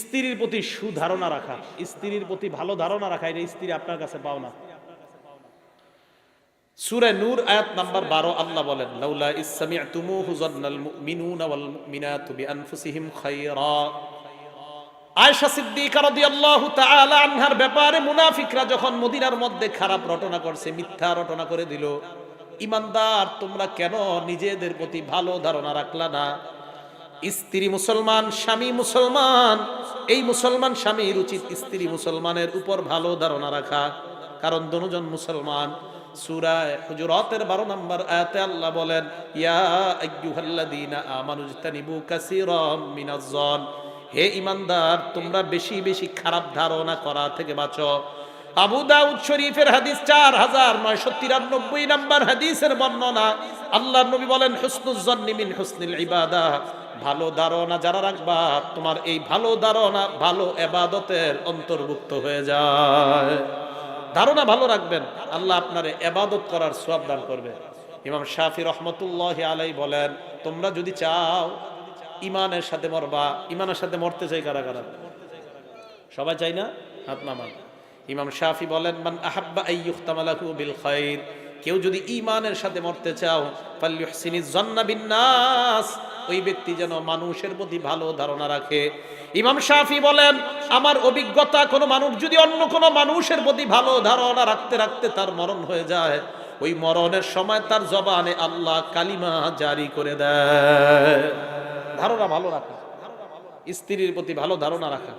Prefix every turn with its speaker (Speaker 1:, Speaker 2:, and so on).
Speaker 1: স্ত্রীর প্রতি সুধারণা রাখা, স্ত্রীর প্রতি ভালো ধারণা রাখা, এটা স্ত্রী আপনার কাছে পাও না। সুরে নূর আয়াত নাম্বার বারো, আল্লাহ বলেন, লাউলা ইসসামিআতুমুহু যান্নাল মুমিনুনা ওয়াল মুমিনাতু বিআনফুসিহিম খায়রা। আয়েশা সিদ্দিকা রাদিয়াল্লাহু তাআলা আনহার ব্যাপারে মুনাফিকরা যখন মদিনার মধ্যে খারাপ রটনা করছে, মিথ্যা রটনা করে দিল, ইমানদার, তোমরা কেন নিজেদের প্রতি ভালো ধারণা রাখলা না? স্ত্রী মুসলমান, স্বামী মুসলমান, এই মুসলমান স্বামীর উচিত স্ত্রী মুসলমানের উপর ভালো ধারণা রাখা। কারণ দুজন মুসলমান 12 নম্বর আল্লাহ হে ইমানদার তোমরা বেশি বেশি খারাপ ধারণা করা থেকে বাঁচো। আবু দাউদ শরীফের হাদিস চার হাজার নয়শো তিরানব্বই হাদিসের বর্ণনা আল্লাহ নবী বলেন হুসনুজ্জন্নি মিন হুসনিল ইবাদা। ভালো ধারণা যারা রাখবা, তোমার এই ভালো ধারণা ভালো এবাদতের অন্তর্ভুক্ত হয়ে যায়। ধারণা ভালো রাখবেন, আল্লাহ আপনার এবাদত করার সওয়াব দান করবে। ইমাম শাফি রহমতুল্লাহ আলাই বলেন, তোমরা যদি চাও ইমানের সাথে মরবা, ইমানের সাথে মরতে চাই কারা কারা? সবাই চাই না? হাত নামান। ইমাম শাফি বলেন, মান আহাব্বা বিল খাইর। কেউ যদি ইমানের সাথে মরতে চাও বিন্নাস। ওই ব্যক্তি যেন মানুষের প্রতি ভালো ধারণা রাখে। ইমাম শাফি বলেন, আমার অভিজ্ঞতা কোনো মানুষ যদি অন্য কোনো মানুষের প্রতি ভালো ধারণা রাখতে রাখতে তার মরণ হয়ে যায়, ওই মরণের সময় তার জবানে আল্লাহ কালিমা জারি করে দেয়। ধারণা ভালো রাখা। স্ত্রীর প্রতি ভালো ধারণা রাখা।